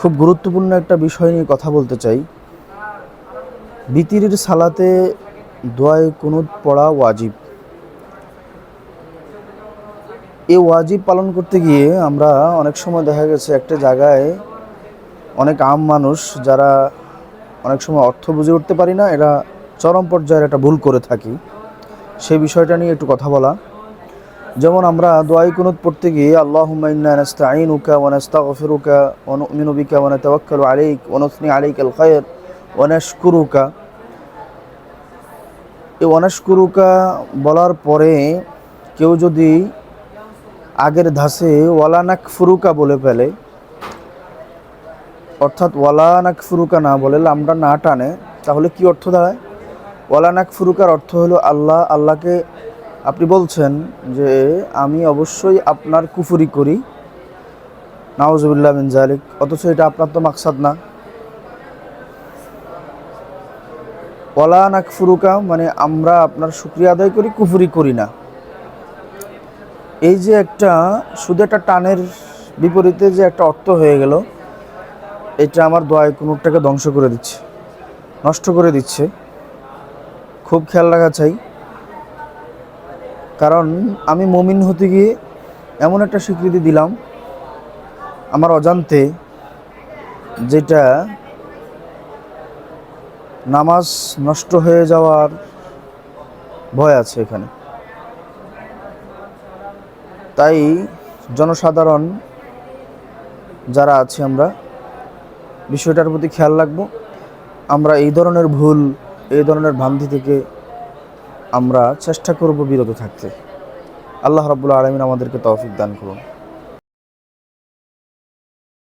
খুব গুরুত্বপূর্ণ একটা বিষয় নিয়ে কথা বলতে চাই। বিতিরির সালাতে দোয়ায় কুনুত পড়া ওয়াজিব। এই ওয়াজিব পালন করতে গিয়ে আমরা অনেক সময় দেখা গেছে একটা জায়গায় অনেক আম মানুষ যারা অনেক সময় অর্থ বুঝে উঠতে পারি না, এরা চরম পর্যায়ের একটা ভুল করে থাকি। সেই বিষয়টা নিয়ে একটু কথা বলা। যেমন আমরা দোয়াই কুনুত পড়তে গিয়ে আল্লাহুম্মা ইন্না নাস্তাঈনুকা ওয়া নাস্তাগফিরুকা ওয়া নু'মিনু বিকা ওয়া নাতাওয়াক্কালু আলাইক ওয়া নুসনি আলাইকাল খায়র ওয়া নাশকুরুকা। এই অনাশকুরুকা বলার পরে কেউ যদি আগের ধাসে ওয়ালানাক ফুরুকা বলে ফেলে, অর্থাৎ ওয়ালানাক ফুরুকা না বলে লামটা না টানে, তাহলে কি অর্থ দাঁড়ায়? ওয়ালানাক ফুরুকার অর্থ হলো আল্লাহ, আল্লাহকে আপনি বলছেন যে আমি অবশ্যই আপনার কুফুরি করি। নাওজুবিল্লাহ মিন জালিক অথচ এটা আপনার তো মাকসাদ না। ওয়ালা নাক ফুরুকা মানে আমরা আপনার শুক্রিয়া আদায় করি, কুফুরি করি না। এই যে একটা, শুধু একটা টানের বিপরীতে যে একটা অর্থ হয়ে গেল, এটা আমার দোয়ায় কুনুরটাকে ধ্বংস করে দিচ্ছে, নষ্ট করে দিচ্ছে। খুব খেয়াল রাখা চাই। কারণ আমি মমিন হতে গিয়ে এমন একটা স্বীকৃতি দিলাম আমার অজান্তে, যেটা নামাজ নষ্ট হয়ে যাওয়ার ভয় আছে এখানে। তাই জনসাধারণ যারা আছি আমরা, বিষয়টার প্রতি খেয়াল রাখব। আমরা এই ধরনের ভুল, এই ধরনের ভ্রান্তি থেকে আমরা চেষ্টা করব বিরত থাকতে। আল্লাহ রাবুল আলমিন আমাদেরকে তৌফিক দান করুন।